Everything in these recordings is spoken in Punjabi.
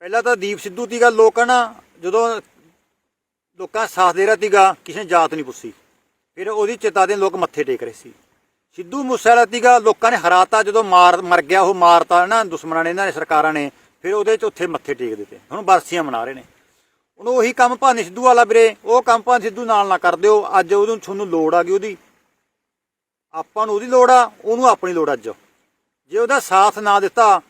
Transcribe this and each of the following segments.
ਪਹਿਲਾਂ ਤਾਂ ਦੀਪ ਸਿੱਧੂ ਦੀ ਗੱਲ ਲੋਕ ਨਾ, ਜਦੋਂ ਲੋਕਾਂ ਸਾਥ ਦੇ ਰਿਹਾ ਤੀਗਾ, ਕਿਸੇ ਨੇ ਜਾਤ ਨਹੀਂ ਪੁੱਛੀ। ਫਿਰ ਉਹਦੀ ਚਿਤਾ ਦੇ ਲੋਕ ਮੱਥੇ ਟੇਕ ਰਹੇ ਸੀ। ਸਿੱਧੂ ਮੂਸੇਵਾਲਾ ਤੀਗਾ ਲੋਕਾਂ ਨੇ ਹਰਾਤਾ, ਜਦੋਂ ਮਾਰ ਮਰ ਗਿਆ, ਉਹ ਮਾਰਤਾ ਨਾ, ਦੁਸ਼ਮਣਾਂ ਨੇ, ਇਹਨਾਂ ਨੇ, ਸਰਕਾਰਾਂ ਨੇ, ਫਿਰ ਉਹਦੇ ਚ ਉੱਥੇ ਮੱਥੇ ਟੇਕ ਦਿੱਤੇ। ਹੁਣ ਬਰਸੀਆਂ ਮਨਾ ਰਹੇ ਨੇ। ਹੁਣ ਉਹੀ ਕੰਮ ਭਾਨੀ ਸਿੱਧੂ ਵਾਲਾ ਵੀਰੇ, ਉਹ ਕੰਮ ਭਾਨੀ ਸਿੱਧੂ ਨਾਲ ਨਾ ਕਰ ਦਿਓ, ਅੱਜ ਉਹਨੂੰ ਤੁਹਾਨੂੰ ਲੋੜ ਆ ਗਈ ਉਹਦੀ। ਆਪਾਂ ਨੂੰ ਉਹਦੀ ਲੋੜ ਆ, ਉਹਨੂੰ ਆਪਣੀ ਲੋੜ ਅੱਜ। ਜੇ ਉਹਦਾ ਸਾਥ ਨਾ ਦਿੱਤਾ,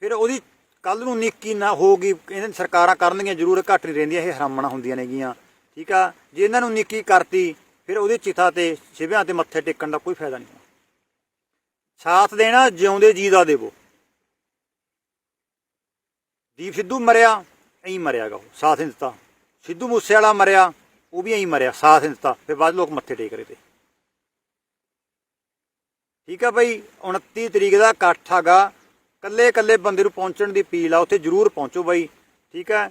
ਫਿਰ ਉਹਦੀ ਕੱਲ ਨੂੰ ਨਿੱਕੀ ਨਾ ਹੋਊਗੀ, ਇਹਨਾਂ ਸਰਕਾਰਾਂ ਕਰਨਗੀਆਂ ਜ਼ਰੂਰ ਘੱਟ ਨਹੀਂ ਰਹਿੰਦੀਆਂ, ਇਹ ਹਰਾਮਣਾ ਹੁੰਦੀਆਂ ਨੇਗੀਆਂ। ਠੀਕ ਆ? ਜੇ ਇਹਨਾਂ ਨੂੰ ਨਿੱਕੀ ਕਰਤੀ, ਫਿਰ ਉਹਦੀ ਚਿਤਾ ਤੇ, ਸ਼ਿਵਿਆਂ ਤੇ ਮੱਥੇ ਟੇਕਣ ਦਾ ਕੋਈ ਫਾਇਦਾ ਨਹੀਂ। ਸਾਥ ਦੇਣਾ, ਜਿਉਂਦੇ ਜੀ ਦਾ ਦੇਵੋ। ਦੀਪ ਸਿੱਧੂ ਮਰਿਆ, ਐਂ ਮਰਿਆਗਾ ਉਹ, ਸਾਥ ਨਹੀਂ ਦਿੱਤਾ। ਸਿੱਧੂ ਮੂਸੇ ਵਾਲਾ ਮਰਿਆ, ਉਹ ਵੀ ਐਂ ਮਰਿਆ, ਸਾਥ ਨਹੀਂ ਦਿੱਤਾ, ਫਿਰ ਬਾਅਦ ਲੋਕ ਮੱਥੇ ਟੇਕ ਰਹੇ ਤੇ। ਠੀਕ ਆ ਬਈ 29 ਤਰੀਕ ਦਾ ਇਕੱਠ ਹੈਗਾ ਕੱਲੇ ਕੱਲੇ ਬੰਦੇ ਨੂੰ ਪਹੁੰਚਣ ਦੀ ਅਪੀਲ ਆ, ਉੱਥੇ ਜ਼ਰੂਰ ਪਹੁੰਚੋ ਬਾਈ, ਠੀਕ ਹੈ?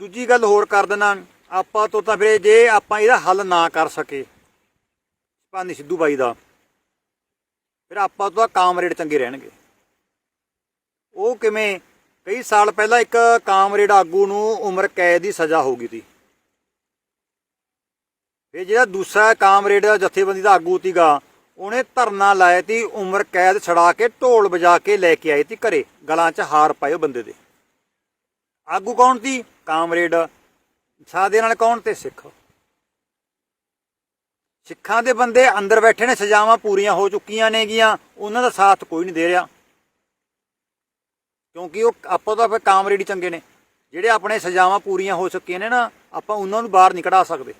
ਦੂਜੀ ਗੱਲ ਹੋਰ ਕਰ ਦੇਣਾ ਆਪਾਂ ਤੋਂ ਤਾਂ ਫਿਰ ਜੇ ਆਪਾਂ ਇਹਦਾ ਹੱਲ ਨਾ ਕਰ ਸਕੇ, ਭਾਨੀ ਸਿੱਧੂ ਬਾਈ ਦਾ, ਫਿਰ ਆਪਾਂ ਤੋਂ ਤਾਂ ਕਾਮਰੇਡ ਚੰਗੇ ਰਹਿਣਗੇ। ਉਹ ਕਿਵੇਂ, ਕਈ ਸਾਲ ਪਹਿਲਾਂ ਇੱਕ ਕਾਮਰੇਡ ਆਗੂ ਨੂੰ ਉਮਰ ਕੈਦ ਦੀ ਸਜ਼ਾ ਹੋ ਗਈ ਸੀ ਫਿਰ ਜਿਹੜਾ ਦੂਸਰਾ ਕਾਮਰੇਡ ਦਾ ਜਥੇਬੰਦੀ ਦਾ ਆਗੂ ਸੀਗਾ ਉਹਨੇ ਧਰਨਾ ਲਾਇਆ ਤੀ, ਉਮਰ ਕੈਦ ਛੜਾ ਕੇ ਢੋਲ ਵਜਾ ਕੇ ਲੈ ਕੇ ਆਏ ਤੀ ਘਰੇ। ਗਲਾਂ 'ਚ ਹਾਰ ਪਾਏ ਉਹ ਬੰਦੇ ਦੇ। ਆਗੂ ਕੌਣ ਸੀ ਕਾਮਰੇਡ। ਸਾਦੇ ਨਾਲ ਕੌਣ ਤੇ ਸਿੱਖ? ਸਿੱਖਾਂ ਦੇ ਬੰਦੇ ਅੰਦਰ ਬੈਠੇ ਨੇ, ਸਜ਼ਾਵਾਂ ਪੂਰੀਆਂ ਹੋ ਚੁੱਕੀਆਂ ਨੇਗੀਆਂ ਉਹਨਾਂ ਦਾ ਸਾਥ ਕੋਈ ਨਹੀਂ ਦੇ ਰਿਹਾ। ਕਿਉਂਕਿ ਉਹ ਆਪਾਂ ਤਾਂ ਫਿਰ ਕਾਮਰੇਡ ਹੀ ਚੰਗੇ ਨੇ। ਜਿਹੜੇ ਆਪਣੇ ਸਜ਼ਾਵਾਂ ਪੂਰੀਆਂ ਹੋ ਚੁੱਕੀਆਂ ਨੇ ਨਾ, ਆਪਾਂ ਉਹਨਾਂ ਨੂੰ ਬਾਹਰ ਨਹੀਂ ਕਢਾ ਸਕਦੇ।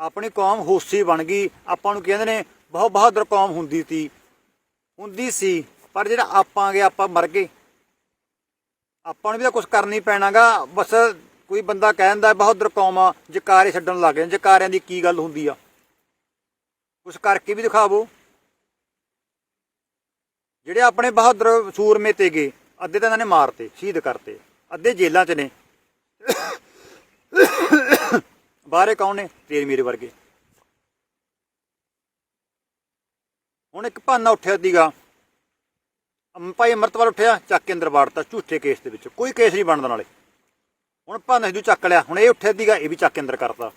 ਆਪਣੀ ਕੌਮ ਹੋਸੀ ਬਣ ਗਈ। ਆਪਾਂ ਨੂੰ ਕਹਿੰਦੇ ਨੇ, ਬਹੁਤ ਬਹਾਦਰ ਕੌਮ ਹੁੰਦੀ ਸੀ ਹੁੰਦੀ ਸੀ, ਪਰ ਜਿਹੜਾ ਆਪਾਂ ਗਏ, ਆਪਾਂ ਮਰ ਗਏ। ਆਪਾਂ ਨੂੰ ਵੀ ਤਾਂ ਕੁਝ ਕਰਨੀ ਪੈਣਾਗਾ। ਬਸ ਕੋਈ ਬੰਦਾ ਕਹਿ ਦਿੰਦਾ ਬਹਾਦਰ ਕੌਮ ਆ, ਜਕਾਰੇ ਛੱਡਣ ਲੱਗ ਗਏ। ਜਕਾਰਿਆਂ ਦੀ ਕੀ ਗੱਲ ਹੁੰਦੀ ਆ? ਕੁਝ ਕਰਕੇ ਵੀ ਦਿਖਾਵੋ। ਜਿਹੜੇ ਆਪਣੇ ਬਹਾਦਰ ਸੂਰਮੇ ਤੇ ਗਏ, ਅੱਧੇ ਤਾਂ ਇਹਨਾਂ ਨੇ ਮਾਰਤੇ, ਸ਼ਹੀਦ ਕਰਤੇ। ਅੱਧੇ ਜੇਲ੍ਹਾਂ 'ਚ ਨੇ। ਬਾਹਰੇ ਕੌਣ ਨੇ? ਤੇਰੇ ਮੇਰੇ ਵਰਗੇ। ਹੁਣ ਇੱਕ ਭਾਨਾ ਉੱਠਿਆ ਸੀਗਾ। ਭਾਈ ਅਮਰਤਪਾਲ ਉੱਠਿਆ, ਚੱਕ ਕੇ ਅੰਦਰ ਵਾੜਤਾ ਝੂਠੇ ਕੇਸ ਦੇ ਵਿੱਚ। ਕੋਈ ਕੇਸ ਨਹੀਂ ਬਣਦਾ ਨਾਲੇ ਹੁਣ ਭਾਨਾ ਸਿੱਧੂ ਚੱਕ ਲਿਆ। ਹੁਣ ਇਹ ਉੱਠਿਆ ਸੀਗਾ, ਇਹ ਵੀ ਚੱਕ ਕੇ ਅੰਦਰ ਕਰਤਾ।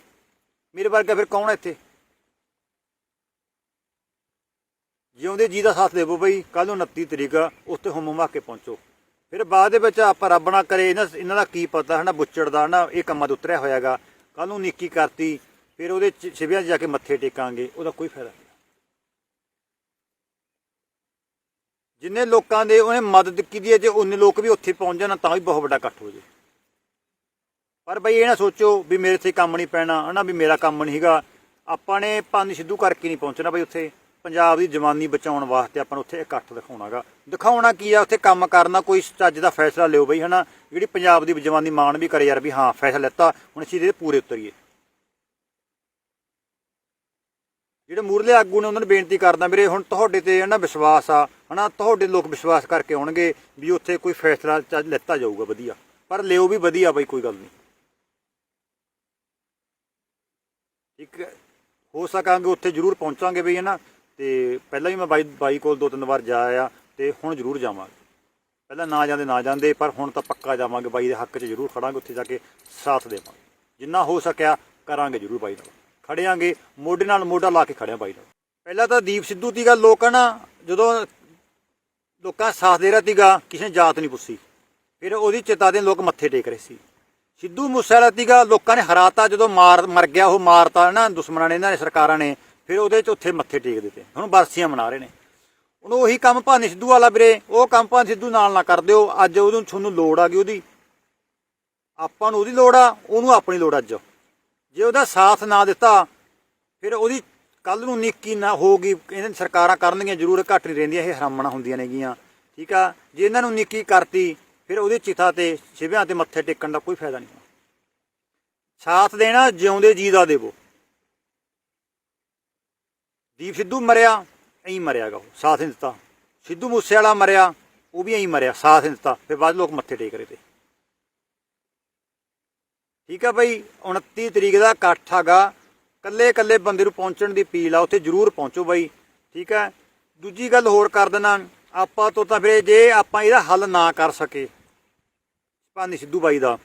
ਮੇਰੇ ਵਰਗਾ ਫਿਰ ਕੌਣ ਹੈ ਇੱਥੇ? ਜਿਉਂਦੇ ਜੀ ਦਾ ਸਾਥ ਦੇਵੋ ਬਈ ਕੱਲ ਨੂੰ 29 ਤਰੀਕ ਉੱਥੇ ਹੁਮ ਹੁਮਾ ਕੇ ਪਹੁੰਚੋ। ਫਿਰ ਬਾਅਦ ਦੇ ਵਿੱਚ ਆਪਾਂ ਰੱਬ ਨਾ ਕਰੇ, ਇਹਨਾਂ ਇਹਨਾਂ ਦਾ ਕੀ ਪਤਾ, ਹਨਾ, ਬੁੱਚੜ ਦਾ ਨਾ ਇਹ ਕੰਮਾਂ ਤੋਂ ਉਤਰਿਆ ਹੋਇਆਗਾ। ਕੱਲ ਨੂੰ ਨਿੱਕੀ ਕਰਤੀ, ਫਿਰ ਉਹਦੇ ਚ- ਸ਼ਿਵਿਆਂ 'ਚ ਜਾ ਕੇ ਮੱਥੇ ਟੇਕਾਂਗੇ, ਉਹਦਾ ਕੋਈ ਫਾਇਦਾ ਨਹੀਂ। ਜਿੰਨੇ ਲੋਕਾਂ ਦੇ ਉਹਨੇ ਮਦਦ ਕੀਤੀ ਹੈ, ਜੇ ਉਹਨੇ ਲੋਕ ਵੀ ਉੱਥੇ ਪਹੁੰਚ ਜਾਣ, ਤਾਂ ਵੀ ਬਹੁਤ ਵੱਡਾ ਇਕੱਠ ਹੋ ਜੇ। ਪਰ ਬਈ ਇਹ ਨਾ ਸੋਚੋ ਵੀ ਮੇਰੇ ਤੇ ਕੰਮ ਨਹੀਂ ਪੈਣਾ, ਹਨਾ, ਵੀ ਮੇਰਾ ਕੰਮ ਨਹੀਂ ਹੈਗਾ। ਆਪਾਂ ਨੇ ਪੰਨ ਸਿੱਧੂ ਕਰਕੇ ਨਹੀਂ ਪਹੁੰਚਣਾ ਬਈ ਉੱਥੇ। ਪੰਜਾਬ ਦੀ ਜਵਾਨੀ ਬਚਾਉਣ ਵਾਸਤੇ ਆਪਾਂ ਨੂੰ ਉੱਥੇ ਇਕੱਠ ਦਿਖਾਉਣਾਗਾ। ਦਿਖਾਉਣਾ ਕੀ ਆ? ਉੱਥੇ ਕੰਮ ਕਰਨਾ, ਕੋਈ ਚੱਜ ਦਾ ਫੈਸਲਾ ਲਿਓ ਬਈ, ਹਨਾ? ਜਿਹੜੀ ਪੰਜਾਬ ਦੀ ਜਵਾਨੀ ਮਾਣ ਵੀ ਕਰੇ ਯਾਰ ਵੀ ਹਾਂ, ਫੈਸਲਾ ਲੈਤਾ, ਹੁਣ ਅਸੀਂ ਇਹਦੇ ਪੂਰੇ ਉਤਰੀਏ। ਜਿਹੜੇ ਮੂਰਲੇ ਆਗੂ ਨੇ ਉਹਨਾਂ ਨੂੰ ਬੇਨਤੀ ਕਰਦਾ ਵੀਰੇ, ਹੁਣ ਤੁਹਾਡੇ ਤੇ ਹਨਾ ਵਿਸ਼ਵਾਸ ਆ, ਹਨਾ? ਤੁਹਾਡੇ ਲੋਕ ਵਿਸ਼ਵਾਸ ਕਰਕੇ ਆਉਣਗੇ ਵੀ ਉੱਥੇ ਕੋਈ ਫੈਸਲਾ ਚੱਜ ਲੈਤਾ ਜਾਊਗਾ, ਵਧੀਆ। ਪਰ ਲਿਓ ਵੀ ਵਧੀਆ ਬਈ, ਕੋਈ ਗੱਲ ਨਹੀਂ। ਇੱਕ ਹੋ ਸਕਾਂਗੇ, ਉੱਥੇ ਜ਼ਰੂਰ ਪਹੁੰਚਾਂਗੇ ਬਈ, ਹਨਾ? ਤੇ ਪਹਿਲਾਂ ਵੀ ਮੈਂ ਬਾਈ ਬਾਈ ਕੋਲ ਦੋ ਤਿੰਨ ਵਾਰ ਜਾ ਆਇਆ ਤੇ ਹੁਣ ਜ਼ਰੂਰ ਜਾਵਾਂਗੇ। ਪਹਿਲਾਂ ਨਾ ਜਾਂਦੇ ਨਾ ਜਾਂਦੇ, ਪਰ ਹੁਣ ਤਾਂ ਪੱਕਾ ਜਾਵਾਂਗੇ। ਬਾਈ ਦੇ ਹੱਕ 'ਚ ਜ਼ਰੂਰ ਖੜਾਂਗੇ, ਉੱਥੇ ਜਾ ਕੇ ਸਾਥ ਦੇਵਾਂਗੇ। ਜਿੰਨਾ ਹੋ ਸਕਿਆ ਕਰਾਂਗੇ ਜ਼ਰੂਰ ਬਾਈ ਨਾਲ। ਖੜਿਆਂਗੇ, ਮੋਢੇ ਨਾਲ ਮੋਢਾ ਲਾ ਕੇ ਖੜਿਆ ਬਾਈ ਨਾਲ। ਪਹਿਲਾਂ ਤਾਂ ਦੀਪ ਸਿੱਧੂ ਦੀ ਗੱਲ ਲੋਕ ਨਾ, ਜਦੋਂ ਲੋਕਾਂ ਸਾਥ ਦੇ ਰਿਹਾ ਤੀਗਾ, ਕਿਸੇ ਨੇ ਜਾਤ ਨਹੀਂ ਪੁੱਛੀ। ਫਿਰ ਉਹਦੀ ਚਿਤਾ ਦੇ ਲੋਕ ਮੱਥੇ ਟੇਕ ਰਹੇ ਸੀ। ਸਿੱਧੂ ਮੂਸੇਵਾਲਾ ਤੀਗਾ ਲੋਕਾਂ ਨੇ ਹਰਾਤਾ, ਜਦੋਂ ਮਾਰ ਮਰ ਗਿਆ ਉਹ ਮਾਰਤਾ ਨਾ, ਦੁਸ਼ਮਣਾਂ ਨੇ, ਇਹਨਾਂ ਨੇ, ਸਰਕਾਰਾਂ ਨੇ। ਫਿਰ ਉਹਦੇ ਚ ਉੱਥੇ ਮੱਥੇ ਟੇਕ ਦਿੱਤੇ। ਹੁਣ ਬਰਸੀਆਂ ਮਨਾ ਰਹੇ ਨੇ। ਹੁਣ ਉਹੀ ਕੰਮ ਭਾਨੀ ਸਿੱਧੂ ਵਾਲਾ ਵੀਰੇ, ਉਹ ਕੰਮ ਭਾਨੀ ਸਿੱਧੂ ਨਾਲ ਨਾ ਕਰ ਦਿਓ। ਅੱਜ ਉਹਨੂੰ ਤੁਹਾਨੂੰ ਲੋੜ ਆ ਗਈ ਉਹਦੀ। ਆਪਾਂ ਨੂੰ ਉਹਦੀ ਲੋੜ ਆ, ਉਹਨੂੰ ਆਪਣੀ ਲੋੜ ਅੱਜ। ਜੇ ਉਹਦਾ ਸਾਥ ਨਾ ਦਿੱਤਾ, ਫਿਰ ਉਹਦੀ ਕੱਲ ਨੂੰ ਨਿੱਕੀ ਨਾ ਹੋਊਗੀ ਇਹਨਾਂ ਸਰਕਾਰਾਂ ਕਰਨਗੀਆਂ ਜ਼ਰੂਰ, ਘੱਟ ਨਹੀਂ ਰਹਿੰਦੀਆਂ, ਇਹ ਹਰਾਮਣਾ ਹੁੰਦੀਆਂ ਨੇਗੀਆਂ। ਠੀਕ ਆ? ਜੇ ਇਹਨਾਂ ਨੂੰ ਨਿੱਕੀ ਕਰਤੀ, ਫਿਰ ਉਹਦੇ ਚਿਤਾ ਤੇ, ਸ਼ਿਵਿਆਂ ਤੇ ਮੱਥੇ ਟੇਕਣ ਦਾ ਕੋਈ ਫਾਇਦਾ ਨਹੀਂ। ਸਾਥ ਦੇਣਾ, ਜਿਉਂਦੇ ਜੀ ਦਾ ਦੇਵੋ। ਦੀਪ ਸਿੱਧੂ ਮਰਿਆ, ਐਂ ਮਰਿਆਗਾ ਉਹ, ਸਾਥ ਨਹੀਂ ਦਿੱਤਾ। ਸਿੱਧੂ ਮੂਸੇ ਵਾਲਾ ਮਰਿਆ, ਉਹ ਵੀ ਐਂ ਮਰਿਆ, ਸਾਥ ਨਹੀਂ ਦਿੱਤਾ। ਫਿਰ ਬਾਅਦ ਲੋਕ ਮੱਥੇ ਟੇਕ ਰਹੇ ਤੇ। ਠੀਕ ਆ ਬਈ 29 ਤਰੀਕ ਦਾ ਇਕੱਠ ਹੈਗਾ। ਕੱਲੇ ਕੱਲੇ ਬੰਦੇ ਨੂੰ ਪਹੁੰਚਣ ਦੀ ਅਪੀਲ ਆ, ਉੱਥੇ ਜ਼ਰੂਰ ਪਹੁੰਚੋ ਬਾਈ। ਠੀਕ ਹੈ ਦੂਜੀ ਗੱਲ ਹੋਰ ਕਰ ਦੇਣਾ, ਆਪਾਂ ਤੋਂ ਤਾਂ ਫਿਰ ਜੇ ਆਪਾਂ ਇਹਦਾ ਹੱਲ ਨਾ ਕਰ ਸਕੇ, ਭਾਨੀ ਸਿੱਧੂ ਬਾਈ ਦਾ,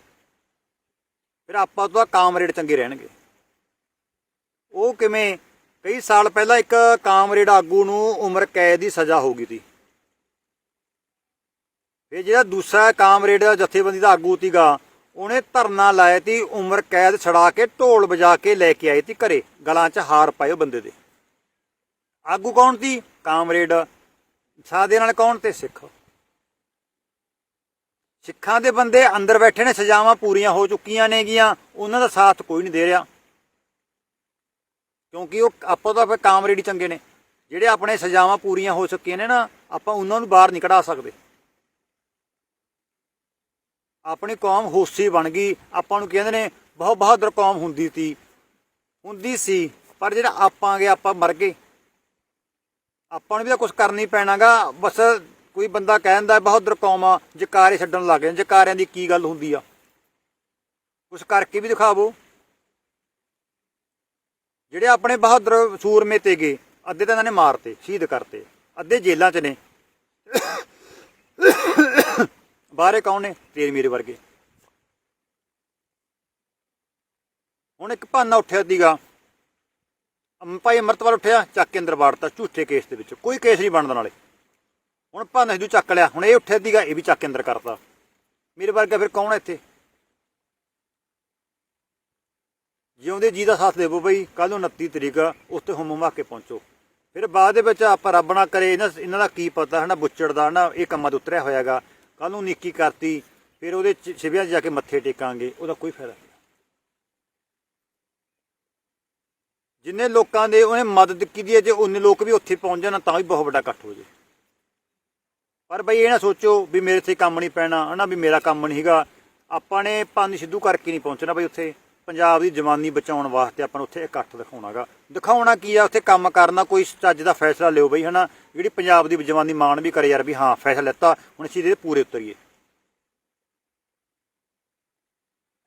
ਫਿਰ ਆਪਾਂ ਤੋਂ ਕਾਮਰੇਡ ਚੰਗੇ ਰਹਿਣਗੇ। ਉਹ ਕਿਵੇਂ ਕਈ ਸਾਲ ਪਹਿਲਾਂ ਇੱਕ ਕਾਮਰੇਡ ਆਗੂ ਨੂੰ ਉਮਰ ਕੈਦ ਦੀ ਸਜ਼ਾ ਹੋ ਗਈ ਸੀ ਫਿਰ ਜਿਹੜਾ ਦੂਸਰਾ ਕਾਮਰੇਡ ਜਥੇਬੰਦੀ ਦਾ ਆਗੂ ਸੀਗਾ ਉਹਨੇ ਧਰਨਾ ਲਾਇਆ ਤੀ, ਉਮਰ ਕੈਦ ਛੜਾ ਕੇ ਢੋਲ ਵਜਾ ਕੇ ਲੈ ਕੇ ਆਏ ਤੀ ਘਰੇ, ਗਲਾਂ 'ਚ ਹਾਰ ਪਾਏ ਉਹ ਬੰਦੇ ਦੇ। ਆਗੂ ਕੌਣ ਸੀ ਕਾਮਰੇਡ। ਸਾਦੇ ਨਾਲ ਕੌਣ ਤੇ ਸਿੱਖ? ਸਿੱਖਾਂ ਦੇ ਬੰਦੇ ਅੰਦਰ ਬੈਠੇ ਨੇ, ਸਜ਼ਾਵਾਂ ਪੂਰੀਆਂ ਹੋ ਚੁੱਕੀਆਂ ਨੇਗੀਆਂ, ਉਹਨਾਂ ਦਾ ਸਾਥ ਕੋਈ ਨਹੀਂ ਦੇ ਰਿਹਾ। ਕਿਉਂਕਿ ਉਹ ਆਪਾਂ ਤਾਂ ਫਿਰ ਕਾਮਰੇਡੀ ਚੰਗੇ ਨੇ। ਜਿਹੜੇ ਆਪਣੇ ਸਜ਼ਾਵਾਂ ਪੂਰੀਆਂ ਹੋ ਚੁੱਕੀਆਂ ਨੇ ਨਾ, ਆਪਾਂ ਉਹਨਾਂ ਨੂੰ ਬਾਹਰ ਨਹੀਂ ਕਢਾ ਸਕਦੇ। ਆਪਣੀ ਕੌਮ ਹੋਸੀ ਬਣ ਗਈ। ਆਪਾਂ ਨੂੰ ਕਹਿੰਦੇ ਨੇ, ਬਹੁਤ ਬਹਾਦਰ ਕੌਮ ਹੁੰਦੀ ਸੀ ਹੁੰਦੀ ਸੀ, ਪਰ ਜਿਹੜਾ ਆਪਾਂ ਗਏ ਆਪਾਂ ਮਰ ਗਏ। ਆਪਾਂ ਨੂੰ ਵੀ ਤਾਂ ਕੁਝ ਕਰਨੀ ਪੈਣਾਗਾ ਬਸ ਕੋਈ ਬੰਦਾ ਕਹਿੰਦਾ ਬਹੁਤ ਦਰਕੌਮ ਆ, ਜਕਾਰੇ ਛੱਡਣ ਲੱਗ ਗਏ। ਜਕਾਰਿਆਂ ਦੀ ਕੀ ਗੱਲ ਹੁੰਦੀ ਆ? ਕੁਝ ਕਰਕੇ ਵੀ ਦਿਖਾਵੋ। ਜਿਹੜੇ ਆਪਣੇ ਬਹਾਦਰ ਸੂਰਮੇ ਤੇ ਗਏ, ਅੱਧੇ ਤਾਂ ਇਹਨਾਂ ਨੇ ਮਾਰਤੇ, ਸ਼ਹੀਦ ਕਰਤੇ। ਅੱਧੇ ਜੇਲ੍ਹਾਂ 'ਚ ਨੇ। ਬਾਹਰੇ ਕੌਣ ਨੇ? ਤੇਰੇ ਮੇਰੇ ਵਰਗੇ। ਹੁਣ ਇੱਕ ਭਾਨਾ ਉੱਠਿਆ ਸੀਗਾ। ਭਾਈ ਅਮਰਤਪਾਲ ਉੱਠਿਆ, ਚੱਕ ਕੇ ਅੰਦਰ ਵਾੜਤਾ ਝੂਠੇ ਕੇਸ ਦੇ ਵਿੱਚ। ਕੋਈ ਕੇਸ ਨਹੀਂ ਬਣਦਾ ਨਾਲੇ ਹੁਣ ਭਾਨਾ ਸਿੱਧੂ ਚੱਕ ਲਿਆ। ਹੁਣ ਇਹ ਉੱਠਿਆ ਸੀਗਾ, ਇਹ ਵੀ ਚੱਕ ਕੇ ਅੰਦਰ ਕਰਤਾ। ਮੇਰੇ ਵਰਗਾ ਫਿਰ ਕੌਣ ਇੱਥੇ? ਜਿਉਂਦੇ ਜੀ ਦਾ ਸਾਥ ਦੇਵੋ ਬਈ ਕੱਲ ਨੂੰ 29 ਤਰੀਕ ਉੱਥੇ ਹੁਮ ਹੁਮਾ ਕੇ ਪਹੁੰਚੋ। ਫਿਰ ਬਾਅਦ ਦੇ ਵਿੱਚ ਆਪਾਂ ਰੱਬ ਨਾ ਕਰੇ, ਇਹਨਾਂ ਇਹਨਾਂ ਦਾ ਕੀ ਪਤਾ, ਹਨਾ, ਬੁੱਚੜ ਦਾ, ਹਨਾ, ਇਹ ਕੰਮਾਂ ਤੇ ਉਤਰਿਆ ਹੋਇਆਗਾ। ਕੱਲ ਨੂੰ ਨੀਕੀ ਕਰਤੀ, ਫਿਰ ਉਹਦੇ ਚ- ਸ਼ਿਵਿਆਂ 'ਚ ਜਾ ਕੇ ਮੱਥੇ ਟੇਕਾਂਗੇ, ਉਹਦਾ ਕੋਈ ਫਾਇਦਾ ਨਹੀਂ। ਜਿੰਨੇ ਲੋਕਾਂ ਦੇ ਉਹਨੇ ਮਦਦ ਕੀਤੀ ਹੈ, ਜੇ ਉਹਨੇ ਲੋਕ ਵੀ ਉੱਥੇ ਪਹੁੰਚ ਜਾਣ, ਤਾਂ ਵੀ ਬਹੁਤ ਵੱਡਾ ਇਕੱਠ ਹੋ ਜੇ। ਪਰ ਬਈ ਇਹ ਨਾ ਸੋਚੋ ਵੀ ਮੇਰੇ ਤੇ ਕੰਮ ਨਹੀਂ ਪੈਣਾ, ਹਨਾ, ਵੀ ਮੇਰਾ ਕੰਮ ਨਹੀਂ ਹੈਗਾ। ਆਪਾਂ ਨੇ ਪੰਨ ਸਿੱਧੂ ਕਰਕੇ ਨਹੀਂ ਪਹੁੰਚਣਾ ਬਈ ਉੱਥੇ। ਪੰਜਾਬ ਦੀ ਜਵਾਨੀ ਬਚਾਉਣ ਵਾਸਤੇ ਆਪਾਂ ਨੂੰ ਉੱਥੇ ਇਕੱਠ ਦਿਖਾਉਣਾਗਾ। ਦਿਖਾਉਣਾ ਕੀ ਆ? ਉੱਥੇ ਕੰਮ ਕਰਨਾ ਕੋਈ ਚੱਜ ਦਾ ਫੈਸਲਾ ਲਿਓ ਬਈ, ਹਨਾ? ਜਿਹੜੀ ਪੰਜਾਬ ਦੀ ਜਵਾਨੀ ਮਾਣ ਵੀ ਕਰੇ ਯਾਰ ਵੀ ਹਾਂ, ਫੈਸਲਾ ਲੈਤਾ, ਹੁਣ ਅਸੀਂ ਇਹਦੇ ਪੂਰੇ ਉਤਰੀਏ।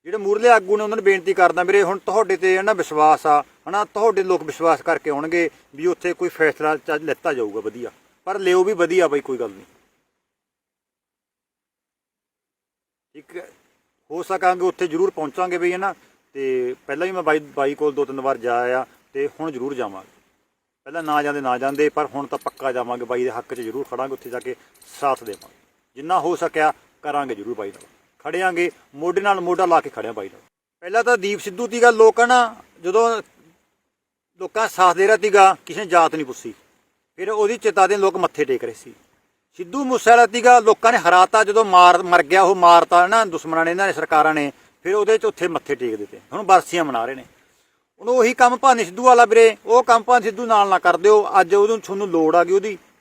ਜਿਹੜੇ ਮੂਰਲੇ ਆਗੂ ਨੇ ਉਹਨਾਂ ਨੂੰ ਬੇਨਤੀ ਕਰਦਾ ਵੀਰੇ, ਹੁਣ ਤੁਹਾਡੇ ਤੇ ਹਨਾ ਵਿਸ਼ਵਾਸ ਆ, ਹਨਾ? ਤੁਹਾਡੇ ਲੋਕ ਵਿਸ਼ਵਾਸ ਕਰਕੇ ਆਉਣਗੇ ਵੀ ਉੱਥੇ ਕੋਈ ਫੈਸਲਾ ਚੱਜ ਲੈਤਾ ਜਾਊਗਾ, ਵਧੀਆ। ਪਰ ਲਿਓ ਵੀ ਵਧੀਆ ਬਈ, ਕੋਈ ਗੱਲ ਨਹੀਂ। ਇੱਕ ਹੋ ਸਕਾਂਗੇ, ਉੱਥੇ ਜ਼ਰੂਰ ਪਹੁੰਚਾਂਗੇ ਬਈ, ਹਨਾ? ਤੇ ਪਹਿਲਾਂ ਵੀ ਮੈਂ ਬਾਈ ਬਾਈ ਕੋਲ ਦੋ ਤਿੰਨ ਵਾਰ ਜਾ ਆਇਆ ਤੇ ਹੁਣ ਜ਼ਰੂਰ ਜਾਵਾਂਗੇ। ਪਹਿਲਾਂ ਨਾ ਜਾਂਦੇ ਨਾ ਜਾਂਦੇ, ਪਰ ਹੁਣ ਤਾਂ ਪੱਕਾ ਜਾਵਾਂਗੇ। ਬਾਈ ਦੇ ਹੱਕ 'ਚ ਜ਼ਰੂਰ ਖੜਾਂਗੇ, ਉੱਥੇ ਜਾ ਕੇ ਸਾਥ ਦੇਵਾਂਗੇ। ਜਿੰਨਾ ਹੋ ਸਕਿਆ ਕਰਾਂਗੇ ਜ਼ਰੂਰ ਬਾਈ ਨਾਲ। ਖੜਿਆਂਗੇ, ਮੋਢੇ ਨਾਲ ਮੋਢਾ ਲਾ ਕੇ ਖੜਿਆ ਬਾਈ ਨਾਲ। ਪਹਿਲਾਂ ਤਾਂ ਦੀਪ ਸਿੱਧੂ ਦੀ ਗੱਲ ਲੋਕ ਨਾ, ਜਦੋਂ ਲੋਕਾਂ ਸਾਥ ਦੇ ਰਿਹਾ ਸੀਗਾ ਕਿਸੇ ਨੇ ਜਾਤ ਨਹੀਂ ਪੁੱਛੀ। ਫਿਰ ਉਹਦੀ ਚਿਤਾ ਦੇ ਲੋਕ ਮੱਥੇ ਟੇਕ ਰਹੇ ਸੀ। ਸਿੱਧੂ ਮੂਸੇਵਾਲਾ ਤੀਗਾ ਲੋਕਾਂ ਨੇ ਹਰਾਤਾ, ਜਦੋਂ ਮਾਰ ਮਰ ਗਿਆ, ਉਹ ਮਾਰਤਾ ਨਾ, ਦੁਸ਼ਮਣਾਂ ਨੇ, ਇਹਨਾਂ ਨੇ, ਸਰਕਾਰਾਂ ਨੇ। ਫਿਰ ਉਹਦੇ ਚ ਉੱਥੇ ਮੱਥੇ ਟੇਕ ਦਿੱਤੇ। ਹੁਣ ਬਰਸੀਆਂ ਮਨਾ ਰਹੇ ਨੇ। ਹੁਣ ਉਹੀ ਕੰਮ ਭਾਨੀ ਸਿੱਧੂ ਵਾਲਾ ਵੀਰੇ, ਉਹ ਕੰਮ ਭਾਨੀ ਸਿੱਧੂ ਨਾਲ ਨਾ ਕਰ ਦਿਓ। ਅੱਜ ਉਹਨੂੰ ਤੁਹਾਨੂੰ ਲੋੜ ਆ ਗਈ ਉਹਦੀ।